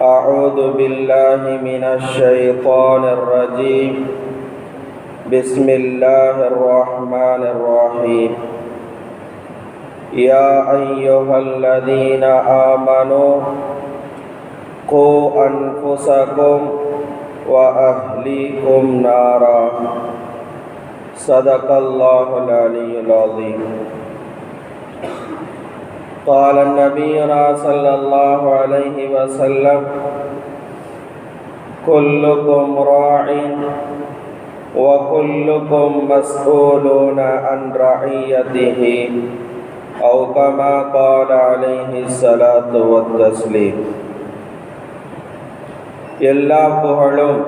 أعوذ بالله من الشيطان الرجيم. بسم الله الرحمن الرحيم. يا أيها الذين آمنوا، قوا أنفسكم وأهليكم نارا. صدق الله العلي العظيم. قال النبينا صلى الله عليه وسلم كلكم راع وكلكم مسؤولون عن رعيته أو كما قال عليه الصلاة والتسليم எல்லா புகழும்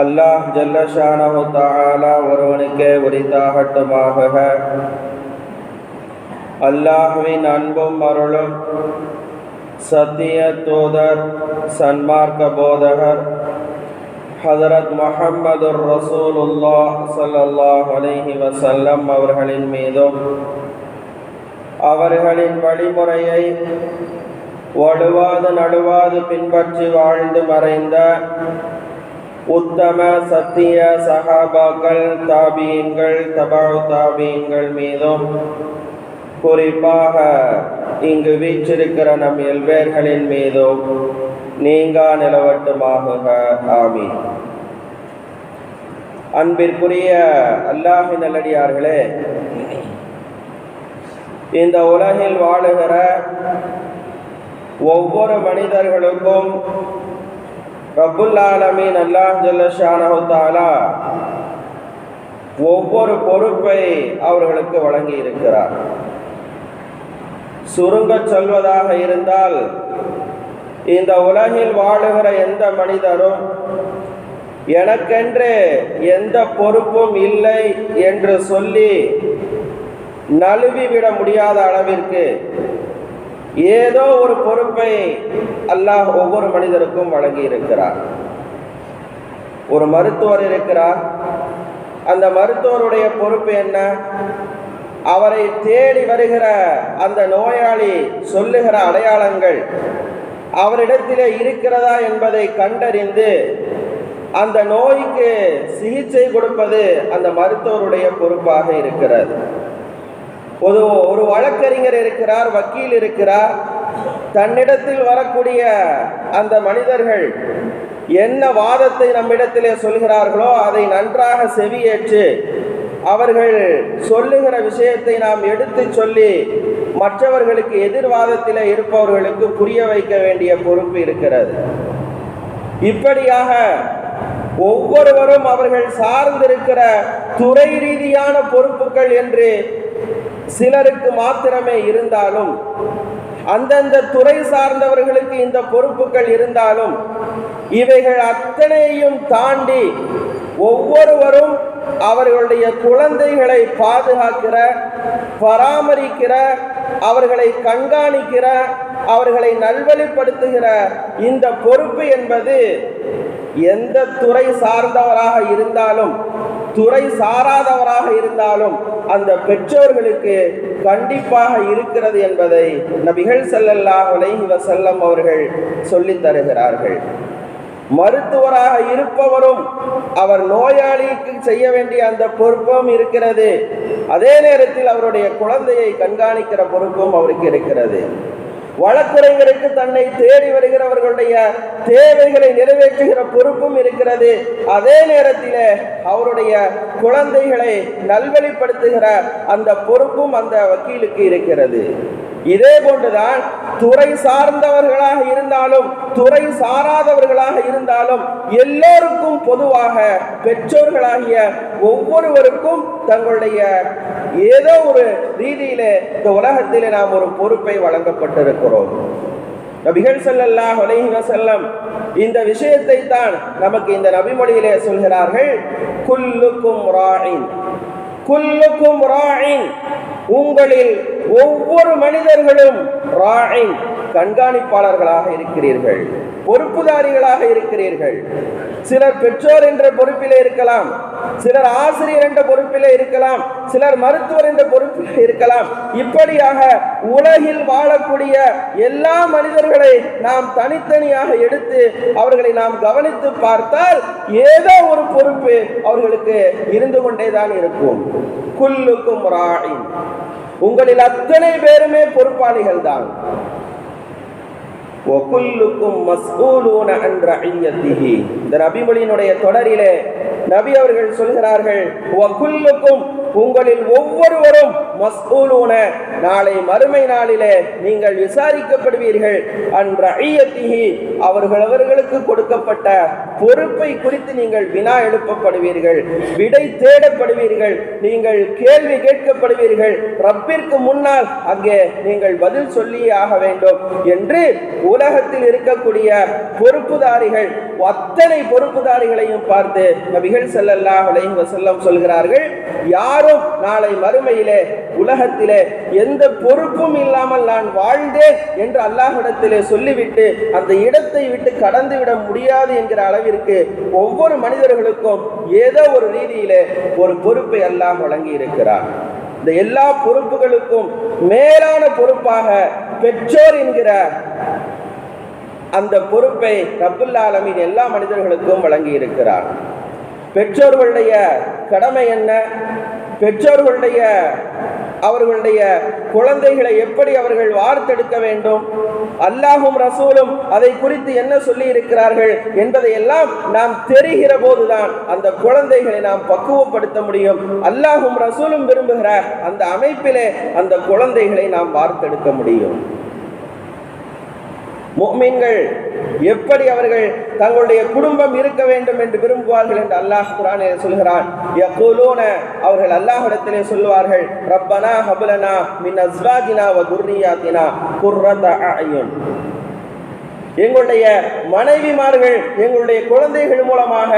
அல்லாஹ் ஜல்லஷானஹு தஆலா ஒருவனுக்கே உரித்தாகட்டுமாக அல்லாஹ்வின் அன்பும் அருளும் சத்திய தூதர் சன்மார்க்க போதகர் ஹதரத் முஹம்மது ரசூலுல்லாஹ் சல்லாஹ் அலஹி வசல்லம் அவர்களின் மீதும் அவர்களின் வழிமுறையை வலுவாது நடுவாது பின்பற்றி வாழ்ந்து மறைந்த உத்தம சத்திய சஹாபாக்கள் தாபீன்கள் தபாவு தாபீன்கள் மீதும் குறிப்பாக இங்கு வீற்றிருக்கிற நம் எல்வேர்களின் மீதும் நீங்கா நிலவட்டுமாக ஆமி அன்பிற்குரிய அல்லாஹி நல்லடியார்களே இந்த உலகில் வாழுகிற ஒவ்வொரு மனிதர்களுக்கும் ரபுல்லாலமீன் அல்லாஹ் ஜல்லஷானஹு ஒவ்வொரு பொறுப்பை அவர்களுக்கு வழங்கி இருக்கிறார் சுருங்க சொல்வதாக இருந்தால் இந்த உலகில் வாழுகிற எந்த மனிதரும் எனக்கென்று எந்த பொறுப்பும் இல்லை என்று சொல்லி நழுவிவிட முடியாத அளவிற்கு ஏதோ ஒரு பொறுப்பை அல்லாஹ் ஒவ்வொரு மனிதருக்கும் வழங்கி இருக்கிறார் ஒரு மருத்துவர் இருக்கிறார். அந்த மருத்துவருடைய பொறுப்பு என்ன? அவரை தேடி வருகிற அந்த நோயாளி சொல்லுகிற அடையாளங்கள் அவரிடத்திலே இருக்கிறதா என்பதை கண்டறிந்து அந்த நோய்க்கு சிகிச்சை கொடுப்பது அந்த மருத்துவருடைய பொறுப்பாக இருக்கிறது. ஒரு ஒரு வழக்கறிஞர் இருக்கிறார் வக்கீல் இருக்கிறார். தன்னிடத்தில் வரக்கூடிய அந்த மனிதர்கள் என்ன வாதத்தை நம்மிடத்திலே சொல்கிறார்களோ அதை நன்றாக செவியேற்று அவர்கள் சொல்லுகிற விஷயத்தை நாம் எடுத்து சொல்லி மற்றவர்களுக்கு எதிர்வாதத்தில் இருப்பவர்களுக்கு புரிய வைக்க வேண்டிய பொறுப்பு இருக்கிறது. இப்படியாக ஒவ்வொருவரும் அவர்கள் சார்ந்திருக்கிற துறை ரீதியான பொறுப்புகள் என்று சிலருக்கு மாத்திரமே இருந்தாலும் அந்தந்த துறை சார்ந்தவர்களுக்கு இந்த பொறுப்புகள் இருந்தாலும் இவைகள் அத்தனையும் தாண்டி ஒவ்வொருவரும் அவர்களுடைய குழந்தைகளை பாதுகாக்கிற பராமரிக்கிற அவர்களை கண்காணிக்கிற அவர்களை நல்வழிப்படுத்துகிற இந்த பொறுப்பு என்பது எந்த துறை சார்ந்தவராக இருந்தாலும் துறை சாராதவராக இருந்தாலும் அந்த பெற்றோர்களுக்கு கண்டிப்பாக இருக்கிறது என்பதை நபிகள் செல்லல்லாஹ் உலகி வசல்லம் அவர்கள் சொல்லித் தருகிறார்கள். மருத்துவராக இருப்பவரும் அவர் நோயாளிக்கு செய்ய வேண்டிய அந்த பொறுப்பும் இருக்கிறது. அதே நேரத்தில் அவருடைய குழந்தையை கண்காணிக்கிற பொறுப்பும் அவருக்கு இருக்கிறது. வழக்குரைஞருக்கு தன்னை தேடி வருகிறவர்களுடைய தேவைகளை நிறைவேற்றுகிற பொறுப்பும் இருக்கிறது. அதே நேரத்தில் அவருடைய குழந்தைகளை நல்வழிப்படுத்துகிற அந்த பொறுப்பும் அந்த வக்கீலுக்கு இருக்கிறது. இதே போன்றுதான் துறை சார்ந்தவர்களாக இருந்தாலும் துறை சாராதவர்களாக இருந்தாலும் எல்லோருக்கும் பொதுவாக பெற்றோர்களாகிய ஒவ்வொருவருக்கும் தங்களுடைய ஏதோ ஒரு ரீதியிலே இந்த உலகத்திலே நாம் ஒரு பொறுப்பை வழங்கப்பட்டிருக்கிறோம். நபிகள் செல்லல்லா ஒலைஹிவ செல்லம் இந்த விஷயத்தை தான் நமக்கு இந்த நபிமொழியிலே சொல்கிறார்கள். குல்லுக்கும் ராயின் குல்லுக்கும் ராயின் உங்களில் ஒவ்வொரு மனிதர்களும் ராயின். கண்காணிப்பாளர்களாக இருக்கிறீர்கள் பொறுப்புதாரிகளாக இருக்கிறீர்கள். சிலர் பெற்றோர் என்ற பொறுப்பிலே இருக்கலாம் சிலர் ஆசிரியர் என்ற பொறுப்பிலே இருக்கலாம் சிலர் மருத்துவர் என்ற பொறுப்பில் இருக்கலாம். இப்படியாக உலகில் வாழக்கூடிய எல்லா மனிதர்களை நாம் தனித்தனியாக எடுத்து அவர்களை நாம் கவனித்து பார்த்தால் ஏதோ ஒரு பொறுப்பு அவர்களுக்கு இருந்து கொண்டேதான் இருக்கும். குல்லுக்கும் ராயின். உங்களில் அத்தனை பேருமே பொறுப்பாளிகள் தான் இந்த நபிமொழியினுடைய தொடரிலே நபி அவர்கள் சொல்கிறார்கள் ஒகுல்லுக்கும் உங்களில் ஒவ்வொருவரும் மஸ்ஊலூன நாளை மறுமை நாளிலே நீங்கள் விசாரிக்கப்படுவீர்கள் அன் ரஇய்யத்திஹி அவர்கள் அவர்களுக்கு கொடுக்கப்பட்ட பொறுப்பை குறித்து நீங்கள் வினா எழுப்பப்படுவீர்கள் விடை தேடப்படுவீர்கள் நீங்கள் கேள்வி கேட்கப்படுவீர்கள் ரப்பிற்கு முன்னால் அங்கே நீங்கள் பதில் சொல்லியே ஆக வேண்டும் என்று உலகத்தில் இருக்கக்கூடிய பொறுப்புதாரிகள் அத்தனை பொறுப்புதாரிகளையும் பார்த்து நபிகள் செல்லல்லாஹ் அலைஹி வஸல்லம் சொல்கிறார்கள் யாரும் நாளை மறுமையிலே உலகத்திலே எந்த பொறுப்பும் இல்லாமல் நான் வாழ்ந்தேன் என்று அல்லாஹிடத்திலே சொல்லிவிட்டு அந்த இடத்தை விட்டு கடந்து விட முடியாது என்கிற அளவில் அளவிற்கு ஒவ்வொரு மனிதர்களுக்கும் ஏதோ ஒரு ரீதியிலே ஒரு பொறுப்பை எல்லாம் வழங்கி இருக்கிறார் இந்த எல்லா பொறுப்புகளுக்கும் மேலான பொறுப்பாக பெற்றோர் என்கிற அந்த பொறுப்பை ரப்புல் எல்லா மனிதர்களுக்கும் வழங்கி இருக்கிறார் பெற்றோர்களுடைய கடமை என்ன? பெற்றோர்களுடைய அவர்களுடைய குழந்தைகளை எப்படி அவர்கள் வார்த்தெடுக்க வேண்டும்? அல்லாஹும் ரசூலும் அதை குறித்து என்ன சொல்லி இருக்கிறார்கள் என்பதை எல்லாம் நாம் தெரிகிற போதுதான் அந்த குழந்தைகளை நாம் பக்குவப்படுத்த முடியும். அல்லாஹும் ரசூலும் விரும்புகிற அந்த அமைப்பிலே அந்த குழந்தைகளை நாம் வார்த்தெடுக்க முடியும். முஃமின்கள் எப்படி அவர்கள் தங்களுடைய குடும்பம் இருக்க வேண்டும் என்று விரும்புவார்கள் என்று அல்லாஹ் குரானே சொல்கிறான். யகூலூன அவர்கள் அல்லாஹிடத்திலே சொல்லுவார்கள் ரப்பனா ஹபுலனா மின் அஸ்வாஜினா வ துர்ரியாத்தினா குர்ரத அயுன் எங்களுடைய மனைவிமார்கள் எங்களுடைய குழந்தைகள் மூலமாக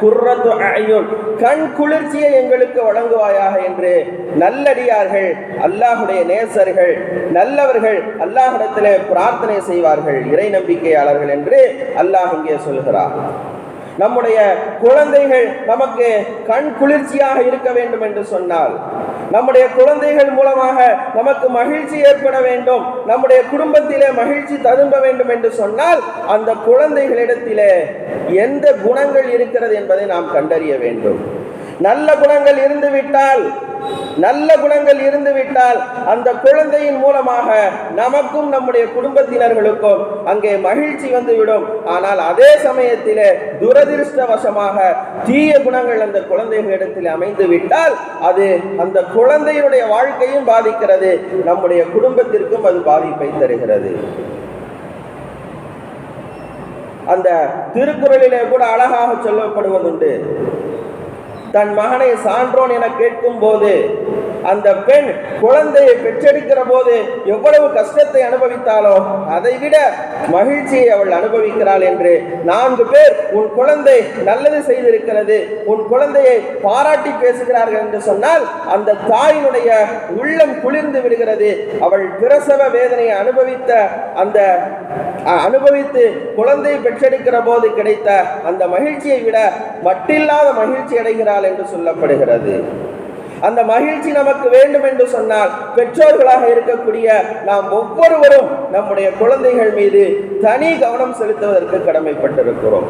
குர்ரத்து அயுன் கண் குளிர்ச்சியை எங்களுக்கு வழங்குவாயாக என்று நல்லடியார்கள் அல்லாஹுடைய நேசர்கள் நல்லவர்கள் அல்லாஹிடத்திலே பிரார்த்தனை செய்வார்கள் இறை நம்பிக்கையாளர்கள் என்று அல்லாஹ் இங்கே சொல்கிறார் நம்முடைய குழந்தைகள் நமக்கு கண் குளிர்ச்சியாக இருக்க வேண்டும் என்று சொன்னால் நம்முடைய குழந்தைகள் மூலமாக நமக்கு மகிழ்ச்சி ஏற்பட வேண்டும் நம்முடைய குடும்பத்திலே மகிழ்ச்சி ததும்ப வேண்டும் என்று சொன்னால் அந்த குழந்தைகளிடத்திலே எந்த குணங்கள் இருக்கிறது என்பதை நாம் கண்டறிய வேண்டும். நல்ல குணங்கள் இருந்துவிட்டால் நல்ல குணங்கள் இருந்து விட்டால் அந்த குழந்தையின் மூலமாக நமக்கும் நம்முடைய குடும்பத்தினர்களுக்கும் அங்கே மகிழ்ச்சி வந்துவிடும். ஆனால் அதே சமயத்திலே துரதிருஷ்டவசமாக தீய குணங்கள் அந்த குழந்தைகளிடத்தில் அமைந்து விட்டால் அது அந்த குழந்தையினுடைய வாழ்க்கையும் பாதிக்கிறது. நம்முடைய குடும்பத்திற்கும் அது பாதிப்பை தருகிறது. அந்த திருக்குறளிலே கூட அழகாக சொல்லப்படுவதுண்டு. தன் மகனை சான்றோன் என கேட்கும் போது அந்த பெண் குழந்தையை பெற்றெடுக்கிற போது எவ்வளவு கஷ்டத்தை அனுபவித்தாலோ அதை விட மகிழ்ச்சியை அவள் அனுபவிக்கிறாள் என்று நான்கு பேர் உன் குழந்தை நல்லது செய்திருக்கிறது உன் குழந்தையை பாராட்டி பேசுகிறார்கள் என்று சொன்னால் அந்த தாயினுடைய உள்ளம் குளிர்ந்து விடுகிறது. அவள் பிரசவ வேதனையை அனுபவித்த அந்த அனுபவித்து குழந்தை பெற்றெடுக்கிற போது கிடைத்த அந்த மகிழ்ச்சியை விட மட்டில்லாத மகிழ்ச்சி அடைகிறாள் என்று சொல்லப்படுகிறது. அந்த மகிழ்ச்சி நமக்கு வேண்டும் என்று சொன்னால் பெற்றோர்களாக இருக்கக்கூடிய நாம் ஒவ்வொருவரும் நம்முடைய குழந்தைகள் மீது தனி கவனம் செலுத்துவதற்கு கடமைப்பட்டிருக்கிறோம்.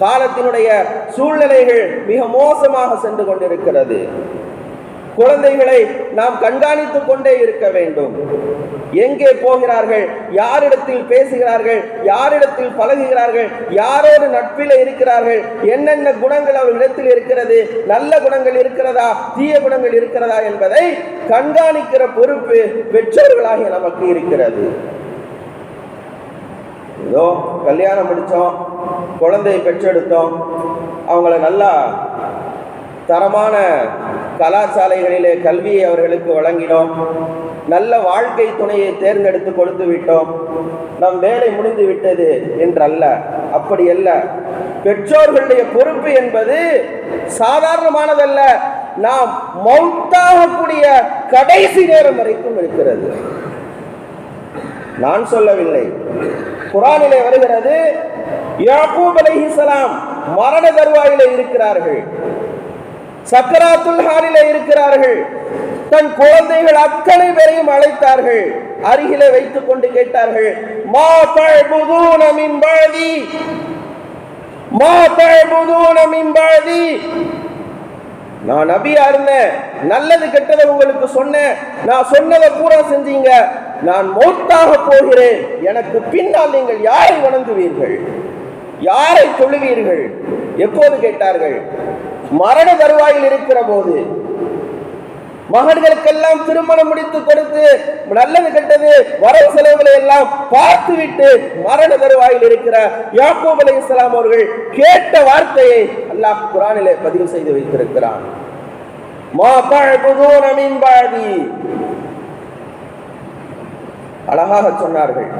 காலத்தினுடைய சூழ்நிலைகள் மிக மோசமாக சென்று கொண்டிருக்கிறது. குழந்தைகளை நாம் கண்காணித்துக் கொண்டே இருக்க வேண்டும். எங்கே போகிறார்கள்? யாரிடத்தில் பேசுகிறார்கள்? யாரிடத்தில் பழகுகிறார்கள்? யாரோடு நட்பில் இருக்கிறார்கள்? என்னென்ன குணங்கள் அவர்களிடத்தில் இருக்கிறது? நல்ல குணங்கள் இருக்கிறதா? தீய குணங்கள் இருக்கிறதா என்பதை கண்காணிக்கிற பொறுப்பு பெற்றோர்களாகிய நமக்கு இருக்கிறது. ஏதோ கல்யாணம் முடித்தோம் குழந்தையை பெற்றெடுத்தோம். அவங்கள நல்லா தரமான கலாசாலைகளிலே கல்வியை அவர்களுக்கு வழங்கினோம். நல்ல வாழ்க்கை துணையை தேர்ந்தெடுத்து கொடுத்து விட்டோம். நம் வேலை முடிந்து விட்டது என்றல்ல. அப்படி அல்ல. பெற்றோர்களுடைய பொறுப்பு என்பது சாதாரணமானதல்ல. நாம் மௌத்தாகக்கூடிய கடைசி நேரம் வரைக்கும் இருக்கிறது. நான் சொல்லவில்லை. குரானிலே வருகிறது யாக்கூப் அலைஹிஸ்ஸலாம் மரண தருவாயிலே இருக்கிறார்கள். சக்கராத்துல் ஹாலிலே இருக்கிறார்கள். தன் குழந்தைகள் அத்தனை பேரையும் அழைத்தார்கள். அருகிலே வைத்துக் கொண்டு கேட்டார்கள் மா தஅபுதூன மின் பாதி மா தஅபுதூன மின் பாதி நான் நபியா இருந்தேன் நல்லது கெட்டதை உங்களுக்கு சொன்னேன். நான் சொன்னதை பூரா செஞ்சீங்க. நான் மௌத்தாக போகிறேன். எனக்கு பின்னால் நீங்கள் யாரை வணங்குவீர்கள்? யாரை தொழுவீர்கள் எப்போது? கேட்டார்கள் மரண தருவாயில் இருக்கிற போது மகன்களுக்கெல்லாம் திருமணம் முடித்து கொடுத்து நல்லது கெட்டது வரவு செலவுகளை எல்லாம் பார்த்துவிட்டு மரண தருவாயில் இருக்கிற யாக்கூப் அலை இஸ்லாம் அவர்கள் கேட்ட வார்த்தையை அல்லாஹ் குரானிலே பதிவு செய்து வைத்திருக்கிறான். மா தஅபுதூன அழகாக சொன்னார்கள்.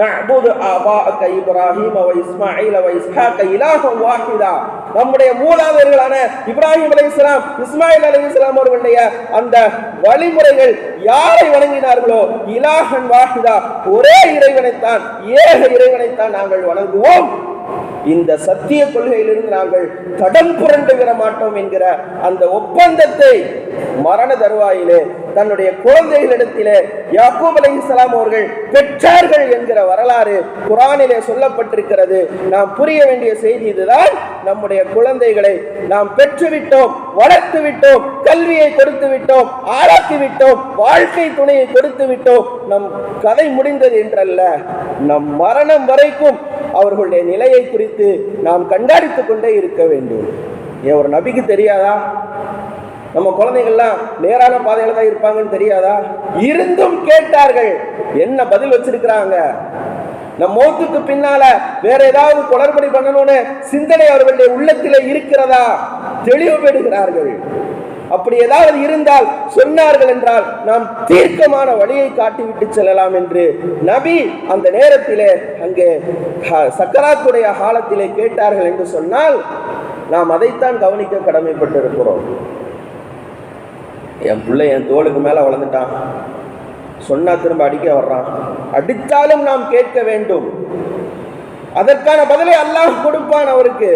நஅபுது ஆபாஅக இப்ராஹீம வ இஸ்மாஈல வ இஸ்ஹாக இலாஹன் வாஹிதா நம்முடைய மூலாதர்களான இப்ராஹிம் அலைஹிஸ்ஸலாம் இஸ்மாயில் அலைஹிஸ்ஸலாம் அவர்களுடைய அந்த வழிமுறைகள் யாரை வணங்கினார்களோ இலாஹன் வாஹிதா ஒரே இறைவனைத்தான் ஏக இறைவனைத்தான் நாங்கள் வணங்குவோம். இந்த சத்திய கொள்கையிலிருந்து நாங்கள் கடன் புரண்டு விட மாட்டோம் என்கிற அந்த ஒப்பந்தத்தை மரண தருவாயிலே தன்னுடைய குழந்தைகளிடத்திலே யாக்கூப் அலைஹிஸ்ஸலாம் அவர்கள் பெற்றார்கள் என்கிற வரலாறு குரானிலே சொல்லப்பட்டிருக்கிறது. நாம் புரிய வேண்டிய செய்தி இதுதான். நம்முடைய குழந்தைகளை நாம் பெற்றுவிட்டோம் வளர்த்து விட்டோம் கல்வியை கொடுத்து விட்டோம் ஆளாக்கி விட்டோம் வாழ்க்கை துணையை கொடுத்து விட்டோம் நம் கதை முடிந்தது என்றல்ல. நம் மரணம் வரைக்கும் அவர்களுடைய நிலையை குறித்து நாம் கண்காணித்துக் கொண்டே இருக்க வேண்டும். ஏன் ஒரு நபிக்கு தெரியாதா? நம்ம குழந்தைகள்லாம் நேரான பாதையில தான் இருப்பாங்கன்னு தெரியாதா? இருந்தும் கேட்டார்கள். என்ன பதில் வச்சிருக்கிறாங்க? நம் மோத்துக்கு பின்னால வேற ஏதாவது குளறுபடி பண்ணணும்னு சிந்தனை அவர்களுடைய உள்ளத்திலே இருக்கிறதா? தெளிவு பெறுகிறார்கள் அப்படி ஏதாவது இருந்தால் சொன்னார்கள் என்றால் நாம் தீர்க்கமான வழியை காட்டிவிட்டு செல்லலாம் என்று நபி அந்த நேரத்திலே அங்கே சக்கராத்துடைய காலத்திலே கேட்டார்கள் என்று சொன்னால் நாம் அதைத்தான் கவனிக்க கடமைப்பட்டிருக்கிறோம். என் பிள்ளை என் தோளுக்கு மேல வளர்ந்துட்டான். சொன்னா திரும்ப அடிக்க வர்றான். அடித்தாலும் நாம் கேட்க வேண்டும். அதற்கான பதிலை அல்லாஹ் கொடுப்பான் அவருக்கு.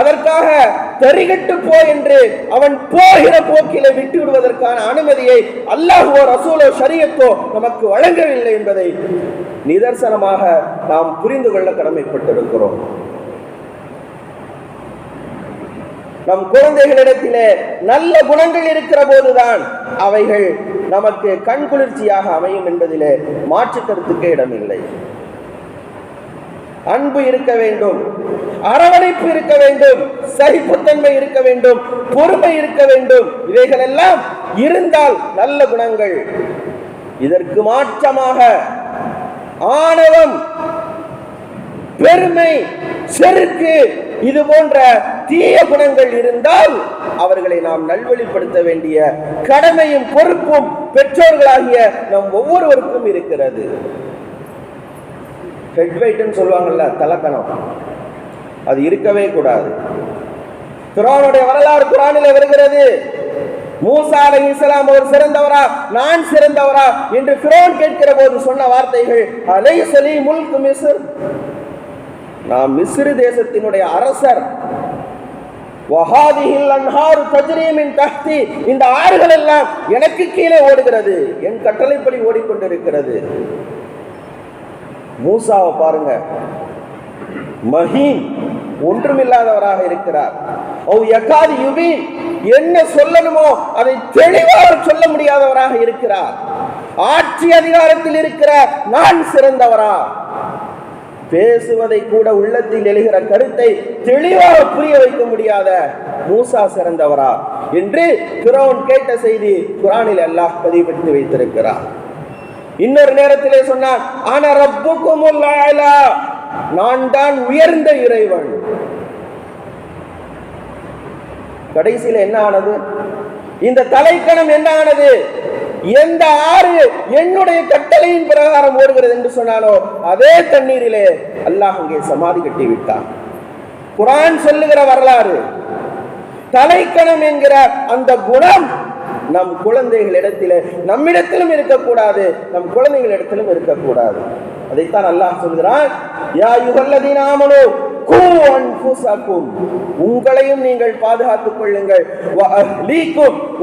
அதற்காக தெரிகட்டு போ என்று அவன் போகிற போக்கிலே விட்டு விடுவதற்கான அனுமதியை அல்லாஹுவோ ரசூலோ சரியத்தோ நமக்கு வழங்கவில்லை என்பதை நிதர்சனமாக நாம் புரிந்து கொள்ள கடமைப்பட்டிருக்கிறோம். நம் குழந்தைகளிடத்திலே நல்ல குணங்கள் இருக்கிற போதுதான் அவைகள் நமக்கு கண் குளிர்ச்சியாக அமையும் என்பதிலே மாற்று கருத்துக்கே இடமில்லை. அன்பு இருக்க வேண்டும் அரவணைப்பு இருக்க வேண்டும் சகிப்புத்தன்மை இருக்க வேண்டும் பொறுமை இருக்க வேண்டும். இவைகள் எல்லாம் இருந்தால் நல்ல குணங்கள். இதற்கு மாற்றமாக ஆணவம் பெருமை செருக்கு இது போன்ற தீய குணங்கள் இருந்தால் அவர்களை நாம் நல்வழிப்படுத்த வேண்டிய கடமையும் பொறுப்பும் பெற்றோர்களாகிய நம் ஒவ்வொருவருக்கும் இருக்கிறது. ஹெட் வெயிட்னு சொல்லுவாங்கல்ல தலக்கணம். அது இருக்கவே கூடாது. குரானுடைய வரலாறு குரானில் வருகிறது. மூசா அலை இஸ்லாம் அவர் சிறந்தவரா நான் சிறந்தவரா என்று ஃபிரோன் கேட்கிற போது சொன்ன வார்த்தைகள் அலை சலி முல்கு மிஸ்ர். நாம் மிஸ்ரு தேசத்தினுடைய அரசர். வஹாதிஹில் அன்ஹாரு தஜ்ரீமின் தஹ்தி. இந்த ஆறுகள் எல்லாம் எனக்கு கீழே ஓடுகிறது. என் கட்டளைப்படி ஓடிக்கொண்டிருக்கிறது. மூசாவை பாருங்க. மஹீன் ஒன்றுமில்லாதவராக இருக்கிறார். ஓ யகாதி யுபீன் என்ன சொல்லணுமோ அதை தெளிவாக சொல்ல முடியாதவராக இருக்கிறார். ஆட்சி அதிகாரத்தில் இருக்கிற நான் சிறந்தவரா? பேசுவதை கூட உள்ளத்தில் எழுகிற கருத்தை தெளிவாக புரிய வைக்க முடியாத மூசா சிறந்தவரா? என்று கிரௌன் கேட்ட செய்தி குரானில் அல்லாஹ் பதிவு வைத்திருக்கிறார். இன்னொரு நேரத்திலே சொன்னான் ஆனா ரப்புக்குமுல் நான் தான் உயர்ந்த இறைவன். கடைசியில் என்ன ஆனது? இந்த தலைக்கணம் என்ன ஆனது? எந்த ஆறு என்னுடைய கட்டளையின் பிரகாரம் ஓடுகிறது என்று சொன்னாலோ அதே தண்ணீரிலே அல்லாஹ் அங்கே சமாதி கட்டி விட்டான். குரான் சொல்லுகிற வரலாறு தலைக்கணம் என்கிற அந்த குணம் நம் குழந்தைகளிடத்திலே நம்மிடத்திலும் இருக்கக்கூடாது நம் குழந்தைகளிடத்திலும் இருக்கக்கூடாது. அதைத்தான் அல்லாஹ் சொல்கிறான் யா யுகல்லதீனாமனோ கூ உங்களையும் நீங்கள் பாதுகாத்துக் கொள்ளுங்கள்.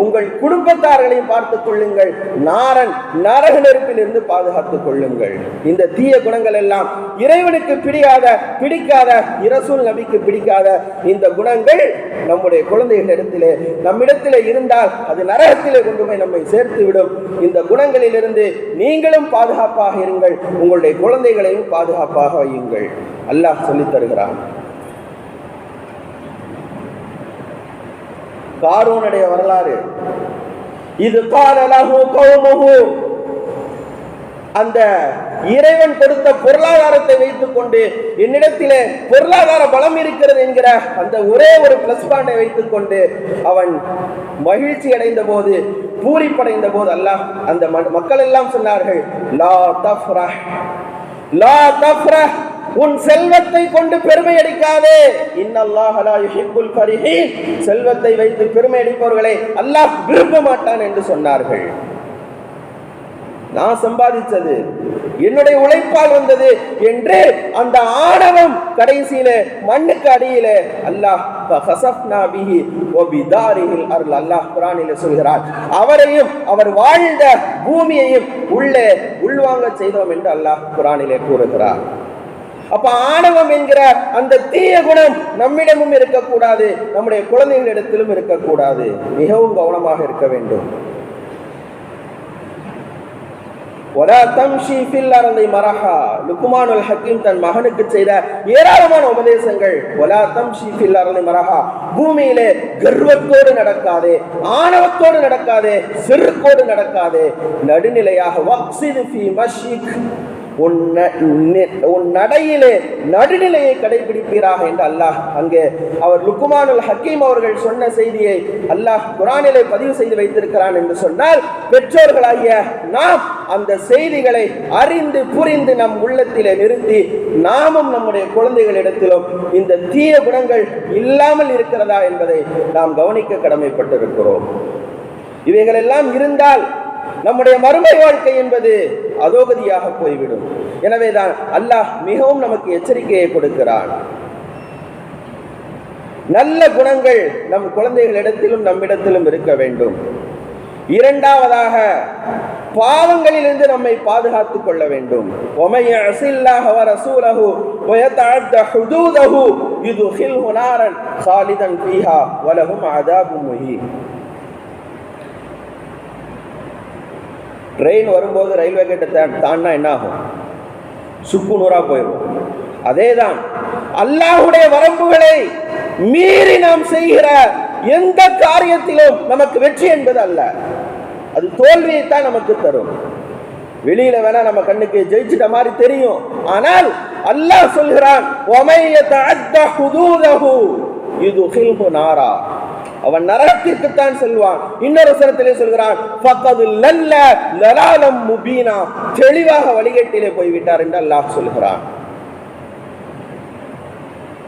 உங்கள் குடும்பத்தார்களையும் பார்த்துக் கொள்ளுங்கள். நாரன் நரக நெருப்பில் இருந்து பாதுகாத்துக் கொள்ளுங்கள். இந்த தீய குணங்கள் எல்லாம் இறைவனுக்கு பிடிக்காத பிடிக்காத இரசூல் நபிக்கு பிடிக்காத இந்த குணங்கள் நம்முடைய குழந்தைகளிடத்திலே நம்மிடத்திலே இருந்தால் அது நரகத்திலே கொண்டு போய் நம்மை சேர்த்து விடும். இந்த குணங்களிலிருந்து நீங்களும் பாதுகாப்பாக இருங்கள். உங்களுடைய குழந்தைகளையும் பாதுகாப்பாக வையுங்கள். அல்லாஹ் சொல்லித் தருகிறான். காரூனுடைய வரலாறு. இது காரலாகும் கௌமகும் அந்த இறைவன் கொடுத்த பொருளாதாரத்தை வைத்துக் கொண்டு என்னிடத்திலே பொருளாதார பலம் இருக்கிறது என்கிற அந்த ஒரே ஒரு பிளஸ் பாயிண்டை வைத்துக் கொண்டு அவன் மகிழ்ச்சி அடைந்த போது பூரிப்படைந்த போது அல்லாஹ் அந்த மக்கள் எல்லாம் சொன்னார்கள் லா தஃப்ரா லா தஃப்ரா உன் செல்வத்தை கொண்டு பெருமை அடிக்காதே. இன்னல்லாஹ் செல்வத்தை வைத்து பெருமை அடிப்பவர்களை அல்லாஹ் விரும்ப மாட்டான் என்று சொன்னார்கள். நான் சம்பாதிச்சது என்னுடைய உழைப்பால் வந்தது என்று அந்த ஆணவம் கடைசியில மண்ணுக்கு அடியில அல்லாஹ் அருள் அல்லாஹ் குரானில சொல்கிறார். அவரையும் அவர் வாழ்ந்த பூமியையும் உள்ளே உள்வாங்க செய்தோம் என்று அல்லாஹ் குரானிலே கூறுகிறார். அப்ப ஆணவம் என்கிற அந்த தீய குணம் நம்மிடமும் இருக்கக்கூடாது நம்முடைய குழந்தைகளிடத்திலும் இருக்கக்கூடாது. மிகவும் கவனமாக இருக்க வேண்டும். ஒலா தம்ஷி ஃபில் அர்தி மரஹா லுக்மானுல் ஹக்கீம் தன் மகனுக்கு செய்த ஏராளமான உபதேசங்கள். ஒலா தம்ஷி ஃபில் அர்தி மரஹா பூமியிலே கர்வத்தோடு நடக்காதே ஆணவத்தோடு நடக்காதே செருக்கோடு நடக்காதே. நடுநிலையாக வக்சிது ஃபி மஷிக் உன் உன் நடையிலே நடுநிலையை கடைபிடிப்பீராக என்று அல்லாஹ் அங்கே அவர் லுக்குமானுல் ஹக்கீம் அவர்கள் சொன்ன செய்தியை அல்லாஹ் குரானிலே பதிவு செய்து வைத்திருக்கிறான் என்று சொன்னால் பெற்றோர்களாகிய நாம் அந்த செய்திகளை அறிந்து புரிந்து நம் உள்ளத்திலே நிறுத்தி நாமும் நம்முடைய குழந்தைகளிடத்திலும் இந்த தீய குணங்கள் இல்லாமல் இருக்கிறதா என்பதை நாம் கவனிக்க கடமைப்பட்டிருக்கிறோம். இவைகள் எல்லாம் இருந்தால் நம்முடைய மறுமை வாழ்க்கை என்பது அதோகதியாக போய்விடும். எனவேதான் அல்லாஹ் மிகவும் நமக்கு எச்சரிக்கையை கொடுக்கிறான். நல்ல குணங்கள் நம் குழந்தைகளிடத்திலும் நம்மிடத்திலும் இருக்க வேண்டும். இரண்டாவதாக பாவங்களிலிருந்து நம்மை பாதுகாத்துக் கொள்ள வேண்டும். இது ட்ரெயின் வரும்போது ரயில்வே கேட்டை தா- தாண்டினா என்ன ஆகும் சுக்கு நூறாக போயிடும் அதே தான் அல்லாஹுடைய வரம்புகளை மீறி நாம் செய்கிற எந்த காரியத்திலும் நமக்கு வெற்றி என்பது அல்ல. அது தோல்வியைத்தான் நமக்கு தரும். வெளியில வேணா நம்ம கண்ணுக்கு ஜெயிச்சிட்ட மாதிரி தெரியும். ஆனால் அல்லாஹ் சொல்கிறான் "வமை நாரா." அவன் நரகத்திற்குத்தான் செல்வான் இன்னொரு சரத்திலே சொல்கிறான் பக்கது லல்ல லலாலம் முபீனா." தெளிவாக வழிகேட்டிலே போய்விட்டார் என்று அல்லாஹ் சொல்கிறான்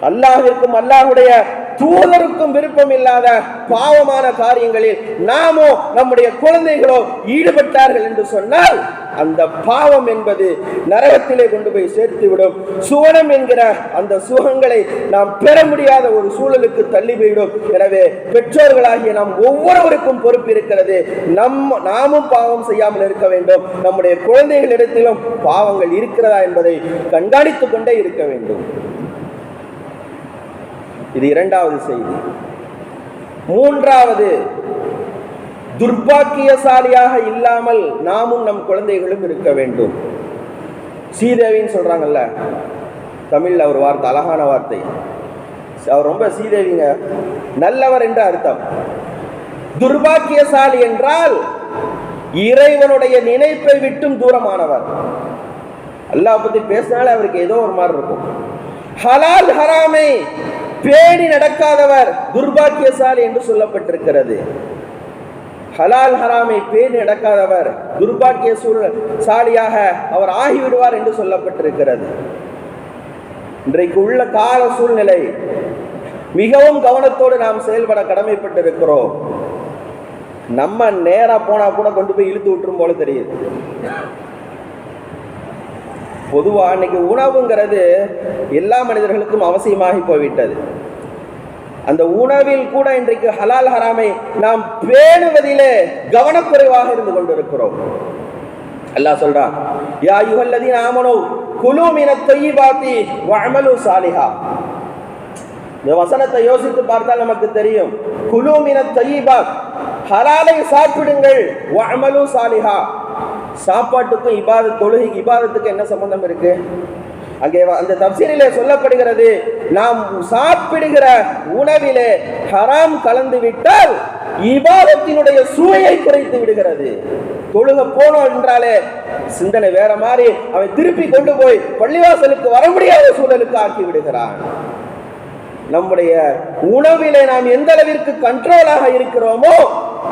அல்லாஹிற்கும் அல்லாஹுடைய தூதருக்கும் விருப்பம் இல்லாத பாவமான காரியங்களில் நாமோ நம்முடைய குழந்தைகளோ ஈடுபட்டார்கள் என்று சொன்னால் அந்த பாவம் என்பது நரகத்திலே கொண்டு போய் சேர்த்துவிடும். சுவனம் என்கிற அந்த சுகங்களை நாம் பெற முடியாத ஒரு சூழலுக்கு தள்ளி போயிடும் எனவே பெற்றோர்களாகிய நாம் ஒவ்வொருவருக்கும் பொறுப்பு இருக்கிறது. நம் நாமும் பாவம் செய்யாமல் இருக்க வேண்டும். நம்முடைய குழந்தைகளிடத்திலும் பாவங்கள் இருக்கிறதா என்பதை கண்காணித்துக் கொண்டே இருக்க வேண்டும். இது இரண்டாவது செய்தி. மூன்றாவது துர்பாக்கியசாலியாக இல்லாமல் நாமும் நம் குழந்தைகளும் இருக்க வேண்டும். சீதேவின்னு சொல்றாங்கல்ல தமிழ்ல ஒரு வார்த்தை அழகான வார்த்தை. அவர் ரொம்ப சீதேவிங்க நல்லவர் என்று அர்த்தம். துர்பாக்கியசாலி என்றால் இறைவனுடைய நினைப்பை விட்டும் தூரமானவர். அல்லாஹ் பத்தி பேசினாலே அவருக்கு ஏதோ ஒரு மாதிரி இருக்கும். ஹலால் ஹராமை பேணி நடக்காதவர் துர்பாக்கியசாலி என்று சொல்லப்பட்டிருக்கிறது. ஹலால் ஹராமை பேணி நடக்காதவர் துர்பாக்கிய சூழல் சாலியாக அவர் ஆகிவிடுவார் என்று சொல்லப்பட்டிருக்கிறது. இன்றைக்கு உள்ள கால சூழ்நிலை மிகவும் கவனத்தோடு நாம் செயல்பட கடமைப்பட்டிருக்கிறோம். நம்ம நேரா போனா கூட கொண்டு போய் இழுத்து விட்டுரும் போல தெரியுது. பொதுவா இன்னைக்கு உணவுங்கிறது எல்லா மனிதர்களுக்கும் அவசியமாகி போய்விட்டது. அந்த உணவில் கூட இன்றைக்கு ஹலால் ஹராமை நாம் பேணுவதிலே கவனக்குறைவாக இருந்து கொண்டிருக்கிறோம். அல்லாஹ் சொல்றான் யா யுஹல்லதீன ஆமனோ குலு மின தொய்யிபாத்தி வாழ்மலு சாலிஹா. இந்த வசனத்தை யோசித்து பார்த்தால் நமக்கு தெரியும் குலு மின தொய்யிபாத் ஹலாலை சாப்பிடுங்கள் வாழ்மலு சாலிஹா. சாப்பாட்டுக்கும் இபாத தொழுகை இபாதத்துக்கு என்ன சம்பந்தம் இருக்கு? அங்கே அந்த தப்சீரிலே சொல்லப்படுகிறது நாம் சாப்பிடுகிற உணவிலே ஹராம் கலந்து விட்டால் இபாதத்தினுடைய சுவையை குறைத்து விடுகிறது. தொழுக போனோம் என்றாலே சிந்தனை வேற மாதிரி அவன் திருப்பி கொண்டு போய் பள்ளிவாசலுக்கு வர முடியாத சூழலுக்கு ஆக்கி விடுகிறான். நம்முடைய உணவிலே நாம் எந்த அளவிற்கு கண்ட்ரோலாக இருக்கிறோமோ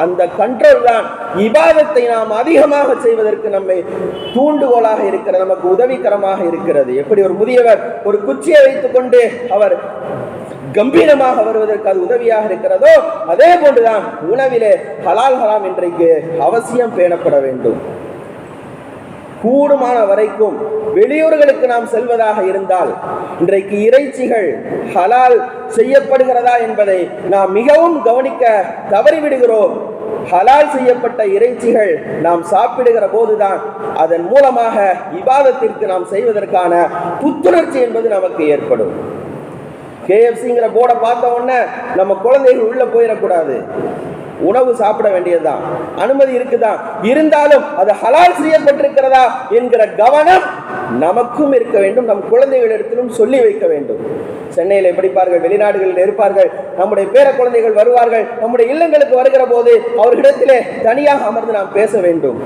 அந்த கண்ட்ரோல் தான். இபாதத்தை நாம் அதிகமாக செய்வதற்கு நம்மை தூண்டுகோலாக இருக்கிற நமக்கு உதவிகரமாக இருக்கிறது. எப்படி ஒரு முதியவர் ஒரு குச்சியை வைத்துக்கொண்டு அவர் கம்பீரமாக வருவதற்கு அது உதவியாக இருக்கிறதோ அதே போன்றுதான் உணவிலே ஹலால் ஹலாம் இன்றைக்கு அவசியம் பேணப்பட வேண்டும். கூடுமான வரைக்கும் வெளியூர்களுக்கு நாம் செல்வதாக இருந்தால் இன்றைக்கு இறைச்சிகள் ஹலால் செய்யப்படுகிறதா என்பதை நாம் மிகவும் கவனிக்க தவறிவிடுகிறோம். ஹலால் செய்யப்பட்ட இறைச்சிகள் நாம் சாப்பிடுகிற போதுதான் அதன் மூலமாக விவாதத்திற்கு நாம் செய்வதற்கான புத்துணர்ச்சி என்பது நமக்கு ஏற்படும். கேஎஃப்சிங்கிற போர்டை பார்த்த உடனே நம்ம குழந்தைகள் உள்ள போயிடக்கூடாது. உணவு சாப்பிட வேண்டியதுதான் அனுமதி இருக்குதான் இருந்தாலும் அது ஹலால் செய்யப்பட்டிருக்கிறதா என்கிற கவனம் நமக்கும் இருக்க வேண்டும். நம் குழந்தைகளிடத்திலும் சொல்லி வைக்க வேண்டும். சென்னையில் படிப்பார்கள் வெளிநாடுகளில் இருப்பார்கள் நம்முடைய பேர குழந்தைகள் வருவார்கள் நம்முடைய இல்லங்களுக்கு வருகிற போது அவர்களிடத்திலே தனியாக அமர்ந்து நாம் பேச வேண்டும்.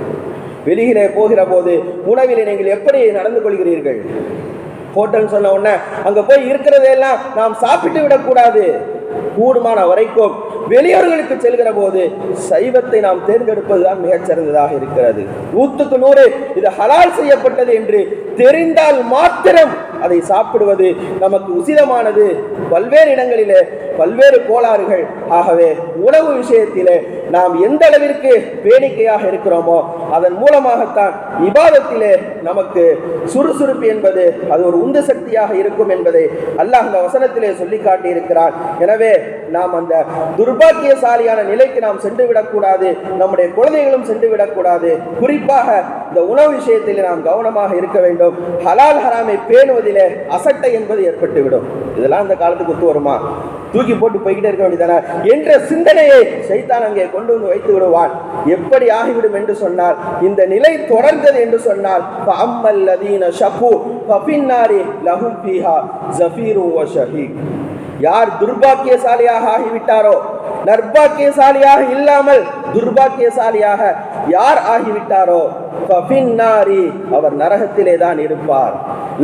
வெளியிலே போகிற போது உணவிலே நீங்கள் எப்படி நடந்து கொள்கிறீர்கள்? ஹோட்டல் சொன்ன உடனே அங்க போய் இருக்கிறதெல்லாம் நாம் சாப்பிட்டு விடக்கூடாது. கூடுமான வரைக்கும் வெளியூர்களுக்கு செல்கிற போது சைவத்தை நாம் தேர்ந்தெடுப்பதுதான் மிகச் சிறந்ததாக இருக்கிறது. நூற்றுக்கு நூறு இது ஹலால் செய்யப்பட்டது என்று தெரிந்தால் மாத்திரம் அதை சாப்பிடுவது நமக்கு உசிதமானது. பல்வேறு இடங்களிலே பல்வேறு கோளாறுகள். ஆகவே உணவு விஷயத்திலே நாம் எந்த அளவிற்கு வேடிக்கையாக இருக்கிறோமோ அதன் மூலமாகத்தான் இபாதத்திலே நமக்கு சுறுசுறுப்பு என்பது அது ஒரு உந்து சக்தியாக இருக்கும் என்பதை அல்லாஹ் அந்த வசனத்திலே சொல்லி காட்டியிருக்கிறான். எனவே நாம் அந்த துர்பாக்கியசாலியான நிலைக்கு நாம் சென்று விடக்கூடாது நம்முடைய குழந்தைகளும் சென்று விடக்கூடாது. குறிப்பாக இந்த உணவு விஷயத்தில் நாம் கவனமாக இருக்க வேண்டும். ஹலால் ஹராமை பேணுவதிலே அசட்டை என்பது ஏற்பட்டுவிடும். இதெல்லாம் இந்த காலத்துக்கு ஒத்து வருமா? தூக்கி போட்டு போய்கிட்டே இருக்க வேண்டியதானே? என்ற சிந்தனையை சைத்தான் அங்கே கொண்டு வந்து வைத்து விடுவான். எப்படி ஆகிவிடும் என்று சொன்னால் இந்த நிலை தொடர்ந்தது என்று சொன்னால் அம்மல்லதீன ஷபு பபின்னாரி லஹும் பீஹா ஜஃபீரு ஷஹீக். யார் துர்பாக்கியசாலியாக ஆகிவிட்டாரோ நர்பாக்கியசாலியாக இல்லாமல் துர்பாக்கியசாலியாக யார் ஆகிவிட்டாரோ ஃபபின்னாரி அவர் நரகத்திலே தான் இருப்பார்.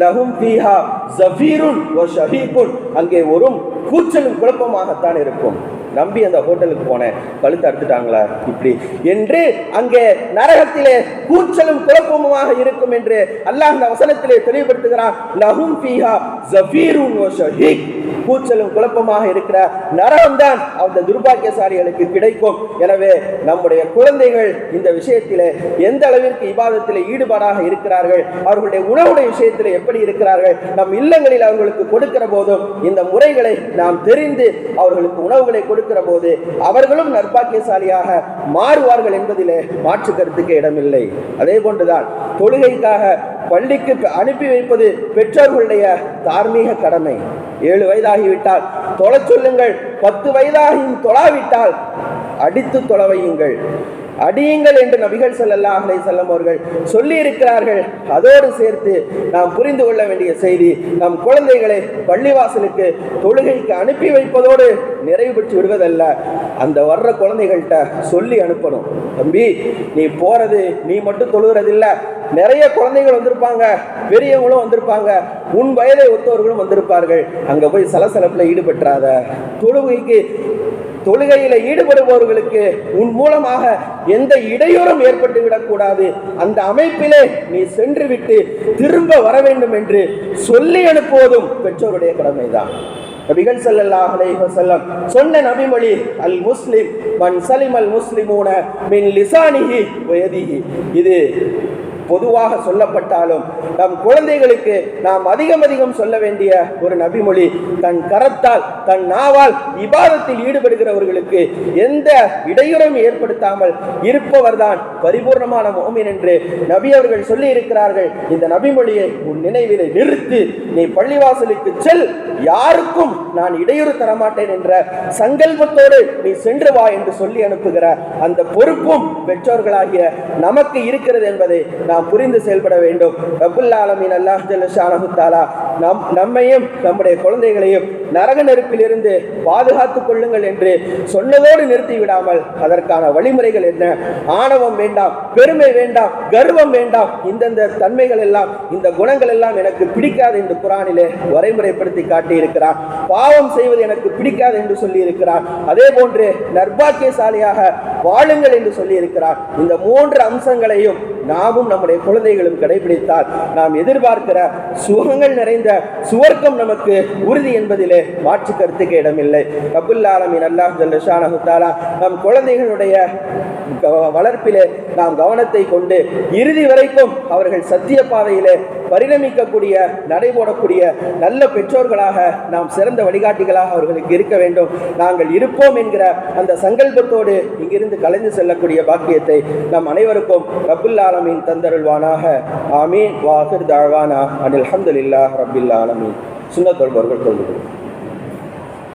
லஹும் ஃபீஹா ஜஃபீருன் வ ஷஹீகுன். அங்கே ஒரு கூச்சலும் குழப்பமாகத்தான் இருக்கும். நம்பி அந்த ஹோட்டலுக்கு போனேன். கழுத்து அறுத்துட்டாங்களா? இப்படி. என்று அங்கே நரகத்திலே கூச்சலும் குழப்பமுமாக இருக்கும் என்று அல்லாஹ் அந்த வசனத்திலே தெளிவுபடுத்துகிறான். லஹும் ஃபீஹா ஜஃபீருன் வ ஷஹீக். கூச்சலும் குழப்பமாக இருக்கிற நரகம்தான் அந்த துர்பாக்கியசாலிகளுக்கு கிடைக்கும். எனவே நம்முடைய குழந்தைகள் இந்த விஷயத்திலே எந்த அளவிற்கு இபாதத்திலே ஈடுபாடாக இருக்கிறார்கள் அவர்களுடைய உணவுடைய விஷயத்தில் எப்படி இருக்கிறார்கள் நம் இல்லங்களில் அவர்களுக்கு கொடுக்கிற போதும் இந்த முறைகளை நாம் தெரிந்து அவர்களுக்கு உணவுகளை கொடுக்கிற போது அவர்களும் நற்பாக்கியசாலியாக மாறுவார்கள் என்பதிலே மாற்று கருத்துக்கு இடமில்லை. அதே போன்றுதான் தொழுகைக்காக பள்ளிக்கு அனுப்பி வைப்பது பெற்றோர்களுடைய தார்மீக கடமை. ஏழு வயதாகிவிட்டால் தொலை சொல்லுங்கள். பத்து வயதாகியும் தொழாவிட்டால் அடித்து தொலைவையுங்கள் அடியுங்கள் என்று நபிகள் செல்லல்லா அலை செல்லம் அவர்கள் சொல்லி இருக்கிறார்கள் அதோடு சேர்த்து நாம் புரிந்து கொள்ள வேண்டிய செய்தி நம் குழந்தைகளை பள்ளிவாசலுக்கு தொழுகைக்கு அனுப்பி வைப்பதோடு நிறைவு பெற்று விடுவதல்ல. அந்த வர்ற குழந்தைகள்கிட்ட சொல்லி அனுப்பணும். தம்பி நீ போறது நீ மட்டும் தொழுகிறதில்ல. நிறைய குழந்தைகள் வந்திருப்பாங்க பெரியவங்களும் வந்திருப்பாங்க உன் வயதை ஒத்தவர்களும் வந்திருப்பார்கள். அங்க போய் சலசலப்புல ஈடுபட்டுறாத. தொழுகைக்கு தொழுகையில ஈடுபடுபவர்களுக்கு உன் மூலமாக எந்த இடையூறும் ஏற்பட்டு விடக்கூடாது அந்த அமைப்பிலே நீ சென்று விட்டு திரும்ப வர வேண்டும் என்று சொல்லி அனுப்புவதும் பெற்றோருடைய கடமைதான். நபிகள் ஸல்லல்லாஹு அலைஹி வஸல்லம் சொன்ன நபிமொழி அல் முஸ்லிம் மன் சலிமல் முஸ்லிமூன மின் லிசானிஹி வயதிஹி. இது பொதுவாக சொல்லப்பட்டாலும் நம் குழந்தைகளுக்கு நாம் அதிகம் அதிகம் சொல்ல வேண்டிய ஒரு நபிமொழி தன் கரத்தால் தன் நாவால் விவாதத்தில் ஈடுபடுகிறவர்களுக்கு எந்த இடையூறும் ஏற்படுத்தாமல் இருப்பவர்தான் பரிபூர்ணமான மோமின் என்று நபி அவர்கள் சொல்லி இருக்கிறார்கள் இந்த நபிமொழியை உன் நினைவிலே நிறுத்து நீ பள்ளிவாசலுக்கு செல் யாருக்கும் நான் இடையூறு தரமாட்டேன் என்ற சங்கல்பத்தோடு நீ சென்று வா என்று சொல்லி அனுப்புகிற அந்த பொறுப்பும் பெற்றோர்களாகிய நமக்கு இருக்கிறது என்பதை நாம் நாம் புரிந்து செயல்பட வேண்டும். ரபுல் அல்லாஹ் ஜல்லஷானஹு நம் நம்மையும் நம்முடைய குழந்தைகளையும் நரக நெருப்பிலிருந்து பாதுகாத்துக் கொள்ளுங்கள் என்று சொன்னதோடு நிறுத்தி விடாமல் அதற்கான வழிமுறைகள் என்ன? ஆணவம் வேண்டாம் பெருமை வேண்டாம் கர்வம் வேண்டாம். இந்தந்த தன்மைகள் எல்லாம் இந்த குணங்கள் எல்லாம் எனக்கு பிடிக்காது என்று குரானிலே வரைமுறைப்படுத்தி காட்டியிருக்கிறார். பாவம் செய்வது எனக்கு பிடிக்காது என்று சொல்லி இருக்கிறான் அதே போன்று நர்பாக்கியசாலியாக வாழுங்கள் என்று சொல்லி இருக்கிறார் இந்த மூன்று அம்சங்களையும் நாமும் நம்முடைய குழந்தைகளும் கடைபிடித்தால் நாம் எதிர்பார்க்கிற சுகங்கள் நிறைந்த சுவர்க்கம் நமக்கு உறுதி என்பதிலே மாற்று கருத்துக்கு இடமில்லை. ரபுல் ஆலமின் அல்லாஹ் ஜல்லஷானஹு நம் குழந்தைகளுடைய வளர்ப்பிலே நாம் கவனத்தை கொண்டு இறுதி வரைக்கும் அவர்கள் சத்திய பாதையிலே பரிணமிக்கக்கூடிய நடைபோடக்கூடிய நல்ல பெற்றோர்களாக நாம் சிறந்த வழிகாட்டிகளாக அவர்களுக்கு இருக்க வேண்டும். நாங்கள் இருப்போம் என்கிற அந்த சங்கல்பத்தோடு இங்கிருந்து கலைந்து செல்லக்கூடிய பாக்கியத்தை நம் அனைவருக்கும் ரபுல் ஆலமீன் தந்தருள்வானாக. ஆமீன். வாஹிர் தாழ்வானா அனில் அஹமதுல்லா ரபில் ஆலமீன். சுண்ணத்தொழுபவர்கள் கொள்கிறோம்